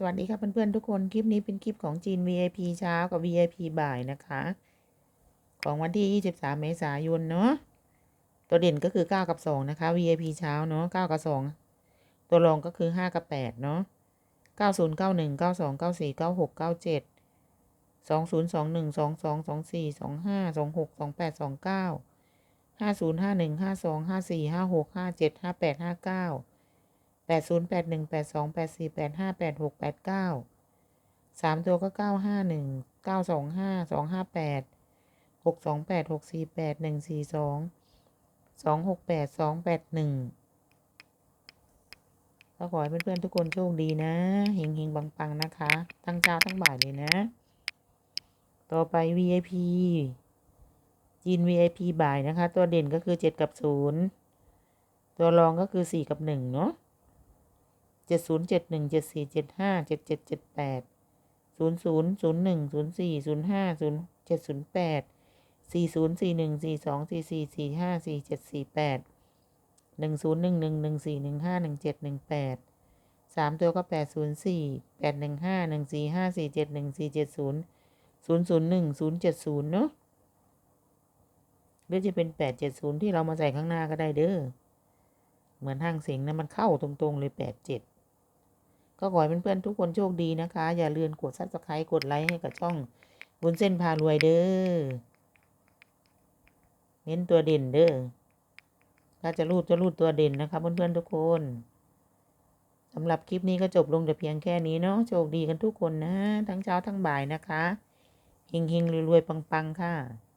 สวัสดีครับเพื่อนๆทุกคน คลิปนี้เป็นคลิปของจีน VIP เช้ากับ VIP บ่ายนะคะ ของวันที่ 23 เมษายนเนาะตัวเด่นก็คือ 9 กับ 2 นะคะ VIP เช้าเนาะ9 กับ 2 ตัวรองก็คือ 5 กับ 8 เนาะ90 91 92 94 96 97 20 21 22 24 25 26 28 29 50 51 52 54 56 57 58 59 แปดศูนย์แปดหนึ่งแปดสองแปดสี่แปดห้าแปดหกแปดเก้าสามตัวก็เก้าห้าหนึ่งเก้าสองห้าสองห้าแปดหกสองแปดหกสี่แปดหนึ่งสี่สองสองหกแปดสองแปดหนึ่งก็ขอให้เพื่อนๆทุกคนโชคดีนะเฮงเฮงๆปังๆนะคะ ทั้งเช้าทั้งบ่ายเลยนะ ต่อไป VIP จีน VIP บ่ายนะคะ ตัวเด่นก็คือเจ็ดกับศูนย์ตัวรองก็คือสี่กับหนึ่งเนาะ เจ็ดศูนย์เจ็ดหนึ่งเจ็ดสี่เจ็ดห้าเจ็ดเจ็ดเจ็ดแปดศูนย์ศูนย์ศูนย์หนึ่งศูนย์สี่ศูนย์ห้าศูนย์เจ็ดศูนย์แปดสี่ศูนย์สี่หนึ่งสี่สองสี่สี่สี่ห้าสี่เจ็ดสี่แปดหนึ่งศูนย์หนึ่งหนึ่งหนึ่งสี่หนึ่งห้าหนึ่งเจ็ดหนึ่งแปดสามตัวก็แปดศูนย์สี่แปดหนึ่งห้าหนึ่งสี่ห้าสี่เจ็ดหนึ่งสี่เจ็ดศูนย์ศูนย์ศูนย์หนึ่งศูนย์เจ็ดศูนย์เนาะหรือจะเป็นแปดเจ็ดศูนย์ที่เรามาใส่ข้างหน้าก็ได้เด้อ เหมือนห้างเสียงนะมันเข้าตรงๆเลยแปดเจ็ด ก็ขอให้เพื่อนๆทุกคนโชคดีนะคะ อย่าลืมกดซับสไครต์กดไลค์ให้กับช่องบุญเส้นพารวยเด้อเน้นตัวเด่นเด้อถ้าจะรูดจะรูดตัวเด่นนะคะเพื่อนๆทุกคนสำหรับคลิปนี้ก็จบลงแต่เพียงแค่นี้เนาะโชคดีกันทุกคนนะ ทั้งเช้าทั้งบ่ายนะคะเฮงๆรวยๆปังๆ ค่ะ